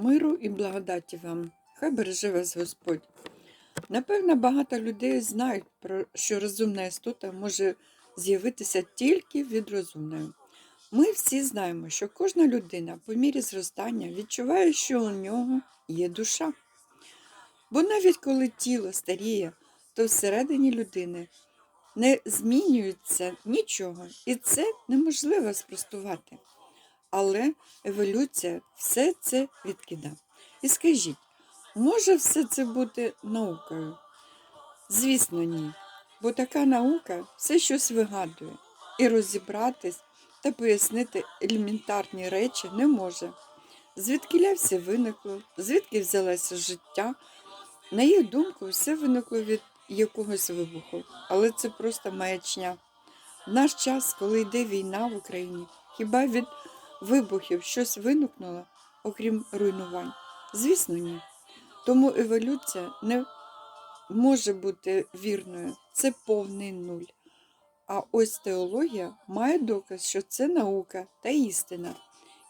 Миру і благодаті вам. Хай береже вас Господь. Напевно, багато людей знають, що розумна істота може з'явитися тільки від розумної. Ми всі знаємо, що кожна людина по мірі зростання відчуває, що у нього є душа. Бо навіть коли тіло старіє, то всередині людини не змінюється нічого, і це неможливо спростувати. Але еволюція все це відкидає. І скажіть, може все це бути наукою? Звісно, ні. Бо така наука все щось вигадує, і розібратись та пояснити елементарні речі не може. Звідки все виникло, звідки взялося життя. На їх думку, все виникло від якогось вибуху, але це просто маячня. В наш час, коли йде війна в Україні, хіба від вибухів щось виникнуло, окрім руйнувань? Звісно, ні. Тому еволюція не може бути вірною, це повний нуль. А ось теологія має доказ, що це наука та істина.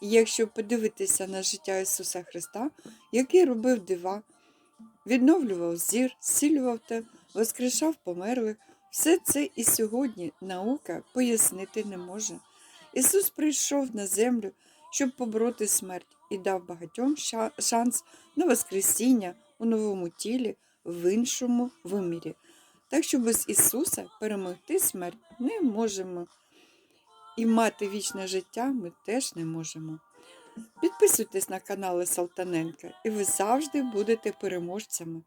І якщо подивитися на життя Ісуса Христа, який робив дива, відновлював зір, зцілював та воскрешав померлих, все це і сьогодні наука пояснити не може. Ісус прийшов на землю, щоб побороти смерть, і дав багатьом шанс на Воскресіння у новому тілі в іншому вимірі. Так що без Ісуса перемогти смерть не можемо. І мати вічне життя ми теж не можемо. Підписуйтесь на канали Салтаненка, і ви завжди будете переможцями.